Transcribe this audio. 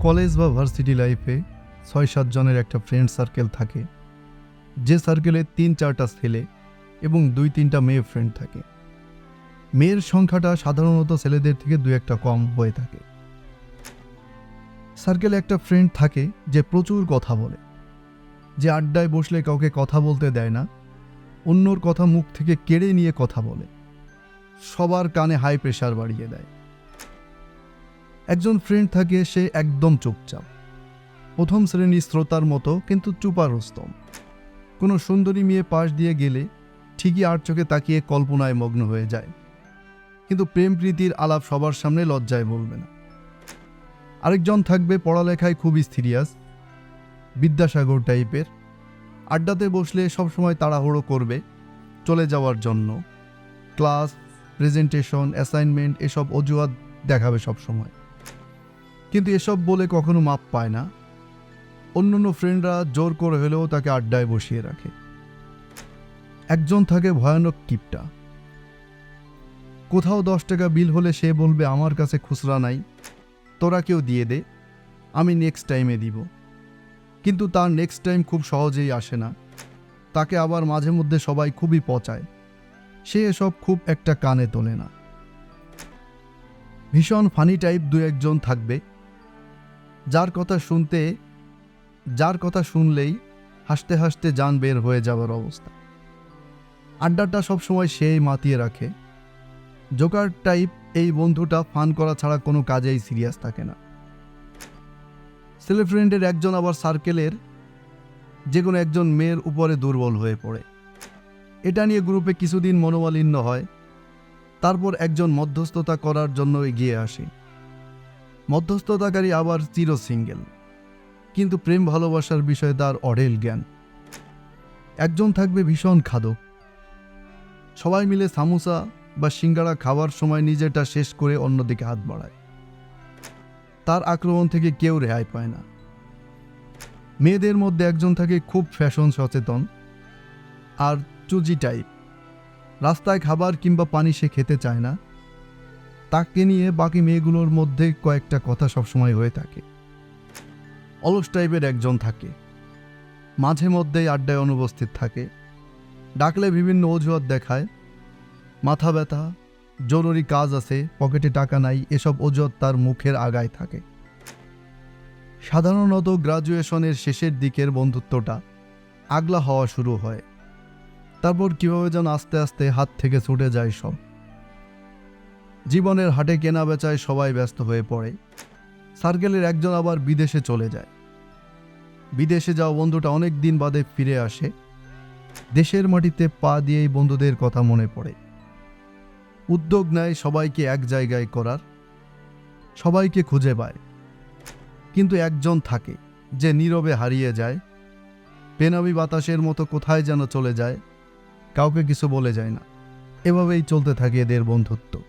College বা varsity লাইফে ছয় সাত জনের একটা ফ্রেন্ড সার্কেল থাকে। যে সার্কেলে তিন চারটা ছেলে এবং দুই তিনটা মেয়ে ফ্রেন্ড থাকে। মেয়ের সংখ্যাটা সাধারণত ছেলেদের থেকে দু একটা কম হয়ে থাকে। সার্কেলে একটা ফ্রেন্ড থাকে যে প্রচুর কথা বলে। যে আড্ডায় বসলে কাউকে কথা বলতে দেয় না, অন্যর কথা মুখ থেকে কেড়ে নিয়ে কথা বলে। সবার কানে হাই প্রেশার বাড়িয়ে দেয়। একজন ফ্রেন্ড থাকে, সে একদম চুপচাপ। প্রথম শ্রেণির শ্রোতার মতো, কিন্তু চুপারস্তম কোনো সুন্দরী মেয়ে পাশ দিয়ে গেলে ঠিকই আর চোখে তাকিয়ে কল্পনায় মগ্ন হয়ে যায়। কিন্তু প্রেম প্রীতির আলাপ সবার সামনে লজ্জায় বলবে না। আরেকজন থাকবে পড়ালেখায় খুবই সিরিয়াস, বিদ্যাসাগর টাইপের। আড্ডাতে বসলে সবসময় তাড়াহুড়ো করবে, চলে যাওয়ার জন্য। ক্লাস, প্রেজেন্টেশন, অ্যাসাইনমেন্ট, এসব অজুহাত দেখাবে সব সময় কিন্তু এসব বলে কখনো মাপ পায় না। অন্যান্য ফ্রেন্ডরা জোর করে হলেও তাকে আড্ডায় বসিয়ে রাখে। একজন থাকে ভয়ানক কিপটা। কোথাও দশ টাকা বিল হলে সে বলবে, আমার কাছে খুচরা নাই, তোরা কেউ দিয়ে দে, আমি নেক্সট টাইমে দিব। কিন্তু তার নেক্সট টাইম খুব সহজেই আসে না। তাকে আবার মাঝে মধ্যে সবাই খুবই পচায়। সে এসব খুব একটা কানে তোলে না। ভীষণ ফানি টাইপ দু একজন থাকবে। যার কথা শুনতে, যার কথা শুনলেই হাসতে হাসতে যান বের হয়ে যাওয়ার অবস্থা। আড্ডাটা সবসময় সেই মাতিয়ে রাখে। জোকার টাইপ এই বন্ধুটা ফান করা ছাড়া কোনো কাজেই সিরিয়াস থাকে না। ছেলে ফ্রেন্ডের একজন আবার সার্কেলের যে কোনো একজন মেয়ের উপরে দুর্বল হয়ে পড়ে। এটা নিয়ে গ্রুপে কিছুদিন মনোমালিন্য হয়। তারপর একজন মধ্যস্থতা করার জন্য এগিয়ে আসে। মধ্যস্থতাকারী আবার চির সিঙ্গেল। কিন্তু প্রেম ভালোবাসার বিষয়ে তার অডেল জ্ঞান। একজন থাকবে ভীষণ খাদক। সবাই মিলে সামোসা বা সিঙ্গারা খাওয়ার সময় নিজেটা শেষ করে অন্যদিকে হাত বাড়ায়। তার আক্রমণ থেকে কেউ রেহাই পায় না। মেয়েদের মধ্যে একজন থাকে খুব ফ্যাশন সচেতন আর চুজি টাইপ। রাস্তায় খাবার কিংবা পানি সে খেতে চায় না। তাকে নিয়ে বাকি মেয়েগুলোর মধ্যে কয়েকটা কথা সবসময় হয়ে থাকে। অলস টাইপের একজন থাকে। মাঝে মধ্যেই আড্ডায় অনুপস্থিত থাকে। ডাকলে বিভিন্ন অজুহাত দেখায়। মাথা ব্যথা, জরুরি কাজ আছে, পকেটে টাকা নাই, এসব অজুহাত তার মুখের আগায় থাকে। সাধারণত গ্রাজুয়েশনের শেষের দিকের বন্ধুত্বটা আগলা হওয়া শুরু হয়। তারপর কীভাবে যেন আস্তে আস্তে হাত থেকে ছুটে যায় সব। জীবনের হাটে কেনা বেচায় সবাই ব্যস্ত হয়ে পড়ে। সার্কেলের একজন আবার বিদেশে চলে যায়। বিদেশে যাওয়া বন্ধুটা অনেক দিন বাদে ফিরে আসে। দেশের মাটিতে পা দিয়েই বন্ধুদের কথা মনে পড়ে। উদ্যোগ নেয় সবাইকে এক জায়গায় করার। সবাইকে খুঁজে পায়। কিন্তু একজন থাকে যে নীরবে হারিয়ে যায়। পেনাবি বাতাসের মতো কোথায় যেন চলে যায়। কাউকে কিছু বলে যায় না। এভাবেই চলতে থাকে এদের বন্ধুত্ব।